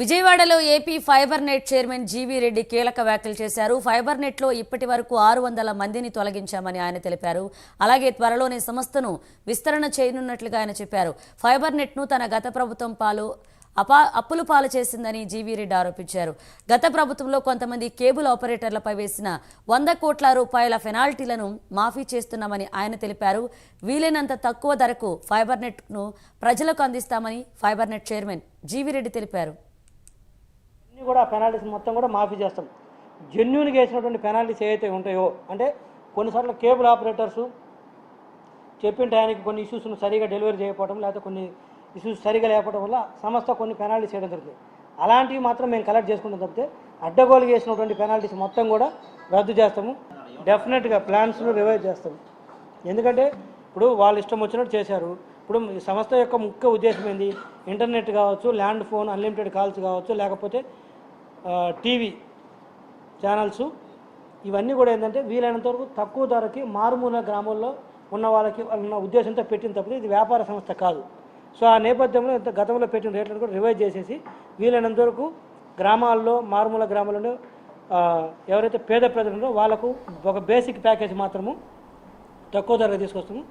విజయవాడలో AP fiber net chairman GV Reddy కీలక వ్యాఖ్యలు చేశారు. ఫైబర్ నెట్లో ఇప్పటి వరకు ఆరు వందల మందిని తొలగించామని ఆయన తెలిపారు. అలాగే త్వరలోనే సంస్థను విస్తరణ చేయనున్నట్లుగా ఆయన చెప్పారు. ఫైబర్ నెట్ను తన గత ప్రభుత్వం పాలు అపా అప్పులు పాలు చేసిందని జీవీరెడ్డి ఆరోపించారు. గత ప్రభుత్వంలో కొంతమంది కేబుల్ ఆపరేటర్లపై వేసిన వంద కోట్ల రూపాయల పెనాల్టీలను మాఫీ చేస్తున్నామని ఆయన తెలిపారు. వీలైనంత తక్కువ ధరకు ఫైబర్నెట్ను ప్రజలకు అందిస్తామని ఫైబర్నెట్ చైర్మన్ జీవీరెడ్డి తెలిపారు. అన్నీ కూడా పెనాల్టీస్ మొత్తం కూడా మాఫీ చేస్తాం. జెన్యున్గా వేసినటువంటి పెనాల్టీస్ ఏవైతే ఉంటాయో అంటే కొన్నిసార్లు కేబుల్ ఆపరేటర్సు చెప్పిన టయానికి కొన్ని ఇష్యూస్ను సరిగా డెలివరీ చేయకపోవడం లేకపోతే కొన్ని ఇష్యూస్ సరిగా లేకపోవడం వల్ల సంస్థ కొన్ని పెనాల్టీస్ చేయడం జరుగుతుంది. అలాంటివి మాత్రం మేము కలెక్ట్ చేసుకుంటాం తప్పితే అడ్డగోలు వేసినటువంటి పెనాల్టీస్ మొత్తం కూడా రద్దు చేస్తాము. డెఫినెట్గా ప్లాన్స్ను రివైజ్ చేస్తాము. ఎందుకంటే ఇప్పుడు వాళ్ళు ఇష్టం వచ్చినట్టు చేశారు. ఇప్పుడు ఈ సంస్థ యొక్క ముఖ్య ఉద్దేశం ఏంది? ఇంటర్నెట్ కావచ్చు ల్యాండ్ ఫోన్ అన్లిమిటెడ్ కాల్స్ కావచ్చు లేకపోతే టీవీ ఛానల్స్. ఇవన్నీ కూడా ఏంటంటే వీలైనంత వరకు తక్కువ ధరకి మారుమూల గ్రామాల్లో ఉన్న వాళ్ళకి ఉన్న ఉద్దేశంతో పెట్టిన తప్పితే ఇది వ్యాపార సంస్థ కాదు. సో ఆ నేపథ్యంలో ఇంత గతంలో పెట్టిన రేట్లను కూడా రివైజ్ చేసేసి వీలైనంత వరకు గ్రామాల్లో మారుమూల గ్రామాల్లో ఎవరైతే పేద ప్రజలు ఉన్నారో వాళ్ళకు ఒక బేసిక్ ప్యాకేజ్ మాత్రము తక్కువ ధరగా తీసుకొస్తాము.